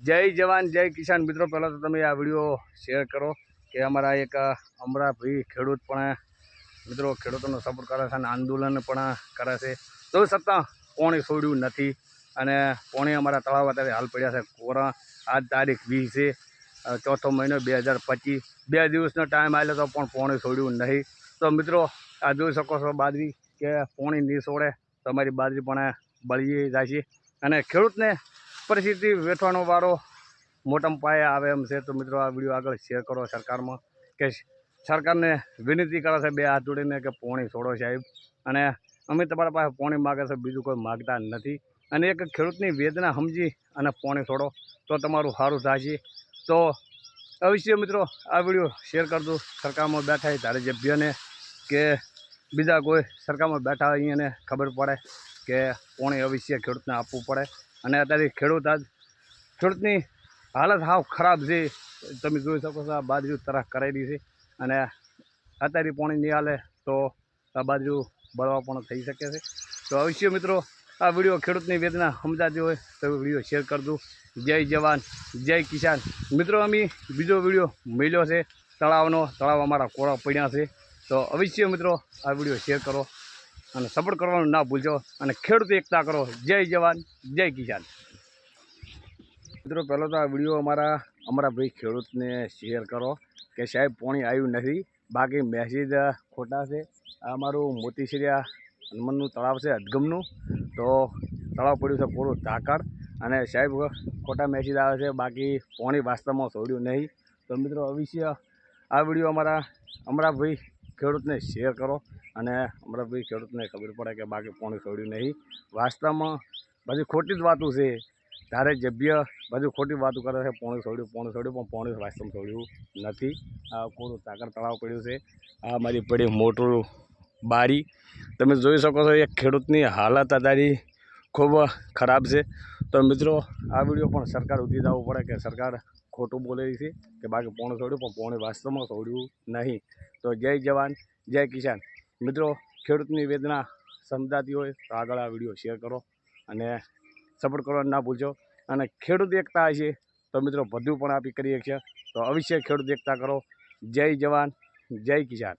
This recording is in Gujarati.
જય જવાન, જય કિસાન. મિત્રો, પહેલાં તો તમે આ વીડિયો શેર કરો કે અમારા એક અમરાભાઈ ખેડૂત પણ મિત્રો, ખેડૂતોનો સપોર્ટ કરે છે અને આંદોલન પણ કરે છે. તો છતાં પોણી છોડ્યું નથી અને પોણી અમારા તળાવ અત્યારે હાલ પડ્યા છે? કોરા, આજ તારીખ વીસ ચોથો મહિનો બે હજાર પચીસ. બે દિવસનો ટાઈમ આવ્યો તો પણ પોણી છોડ્યું નહીં. તો મિત્રો, આ જોઈ શકો છો બાજરી કે પોણી નહીં છોડે. તો અમારી બાજરી પણ બળી જાય છે. અને ખેડૂતને પરિસ્થિતિ વેઠવાનો વારો મોટા પાયે આવે એમ છે. તો મિત્રો, આ વીડિયો આગળ શેર કરો સરકારમાં કે સરકારને વિનંતી કરે છે બે હાથ જોડીને કે પોણી છોડો સાહેબ. અને અમે તમારા પાસે પોણી માગે છે, બીજું કોઈ માગતા નથી. અને એક ખેડૂતની વેદના સમજી અને પોણી છોડો તો તમારું સારું થાય તો અવશ્ય મિત્રો, આ વીડિયો શેર કરજો. સરકારમાં બેઠા ત્યારે સભ્યને કે બીજા કોઈ સરકારમાં બેઠા હોય અહીંયાને ખબર પડે કે પોણી અવશ્ય ખેડૂતને આપવું પડે. અને અત્યારે ખેડૂત આજ ખેડૂતની હાલત હાવ ખરાબ છે. તમે જોઈ શકો છો આ બાજુ તરફ કરાયેલી છે. અને અત્યારે પાણી નહીં હાલે તો આ બાજુ બળવા પણ થઈ શકે છે. તો અવશ્ય મિત્રો, આ વીડિયો ખેડૂતની વેદના સમજાતી હોય તો વીડિયો શેર કરજો. જય જવાન, જય કિસાન. મિત્રો, અમે બીજો વીડિયો મળ્યો છે. તળાવનો, તળાવ અમારા કોળા પડ્યા છે. તો અવશ્ય મિત્રો, આ વીડિયો શેર કરો. અને સપોર્ટ કરવાનું ના ભૂલજો. અને ખેડૂત એકતા કરો. જય જવાન, જય કિસાન. મિત્રો, પહેલો તો આ વીડિયો અમારા અમારા ભાઈ ખેડૂતને શેર કરો કે સાહેબ પાણી આવ્યું નથી. બાકી મેસેજ ખોટા છે. આ અમારું મોતીશિરિયા હનુમાનનું તળાવ છે અદગમનું તો તળાવ પડ્યું છે પૂરું ધાકડ અને સાહેબ ખોટા મેસેજ આવે છે. બાકી પાણી વાસ્તવમાં છોડ્યું નહીં. તો મિત્રો, અવશ્ય આ વીડિયો અમારા અમારા ભાઈ ખેડૂતને શેર કરો. અને હમણાં બી ખેડૂતને ખબર પડે કે બાકી પાણી છોડ્યું નહીં. વાસ્તવમાં બધી ખોટી જ વાતું છે. ત્યારે જભ્ય બધું ખોટી વાતો કરે છે, પોણી છોડ્યું પોણું છોડ્યું પણ પોણી વાસ્તવમાં છોડ્યું નથી. આ કોરું સાકર તળાવ પડ્યું છે. આ મારી પડી મોટું બારી. તમે જોઈ શકો છો, એક ખેડૂતની હાલત અત્યારે ખૂબ ખરાબ છે. તો મિત્રો, આ વીડિયો પણ સરકાર ઉધી જવું પડે કે સરકાર ખોટું બોલે છે કે બાકી પોણું છોડ્યું પણ પોણું વાસ્તવમાં છોડ્યું નહીં. તો જય જવાન, જય કિસાન. મિત્રો, ખેડૂતની વેદના સમજાતી હોય તો આગળ આ વીડિયો શેર કરો અને સપોર્ટ કરવાનું ના ભૂલજો અને ખેડૂત એકતા હશે તો મિત્રો, બધું પણ આપી કરીએ છીએ. તો અવશ્ય ખેડૂત એકતા કરો. જય જવાન, જય કિસાન.